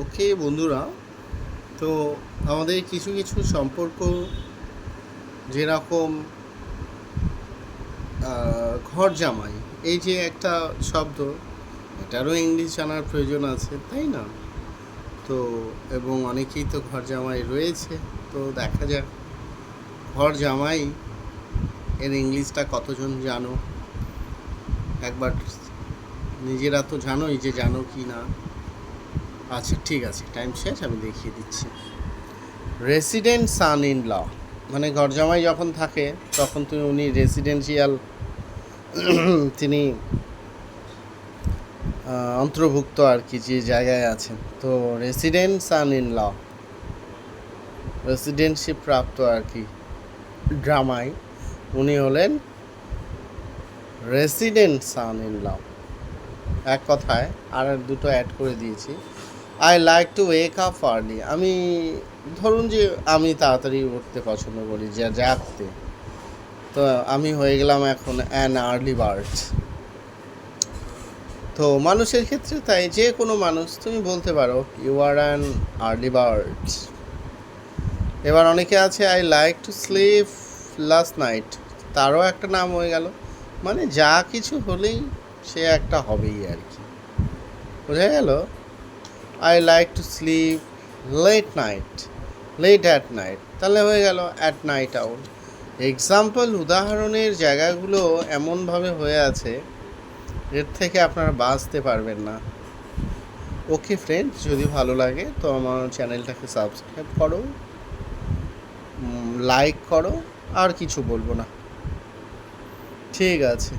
ওকে বন্ধুরা, তো আমাদের কিছু কিছু সম্পর্ক যেরকম ঘর জামাই, এই যে একটা শব্দ, এটারও ইংলিশ জানার প্রয়োজন আছে, তাই না? তো, এবং অনেকেই তো ঘর জামাই রয়েছে, তো দেখা যাক, ঘর জামাই এর ইংলিশটা কতজন জানো? একবার নিজেরা তো জানোই যে জানো কি না। আচ্ছা ঠিক আছে টাইম শেষ, আমি দেখিয়ে দিচ্ছি। রেসিডেন্ট সান ইন ল মানে ঘরজামাই যখন থাকে, তখন তুমি উনি রেসিডেন্সিয়াল তিনি অন্তর্ভুক্ত আর কি, যে জায়গায় আছেন। তো রেসিডেন্ট সান ইন ল রেসিডেন্সিপ প্রাপ্ত আর কি ড্রামায় উনি হলেন রেসিডেন্ট সান ইন ল এক কথায়, আর দুটো অ্যাড করে দিয়েছি। I like to wake up early আমি, ধরুন যে আমি তাড়াতাড়ি উঠতে পছন্দ করি, যা জাগতে তো আমি হয়ে গেলাম এখন অ্যান আর্লি বার্ড তো মানুষের ক্ষেত্রে তাই, যে কোনো মানুষ, তুমি বলতে পারো you are an early bird এবার অনেকে আছে I like to sleep last night তারও একটা নাম হয়ে গেল। মানে যা কিছু হলেই সে একটা হবেই আর কি। বোঝা গেল? I like to sleep late night late at night তাহলে হয়ে গেল অ্যাট নাইট আউট এক্সাম্পল উদাহরণের জায়গাগুলো এমনভাবে হয়ে আছে, এর থেকে আপনারা বাঁচতে পারবেন না। ওকে ফ্রেন্ড যদি ভালো লাগে তো আমার চ্যানেলটাকে সাবস্ক্রাইব করো লাইক করো, আর কিছু বলব না। ঠিক আছে।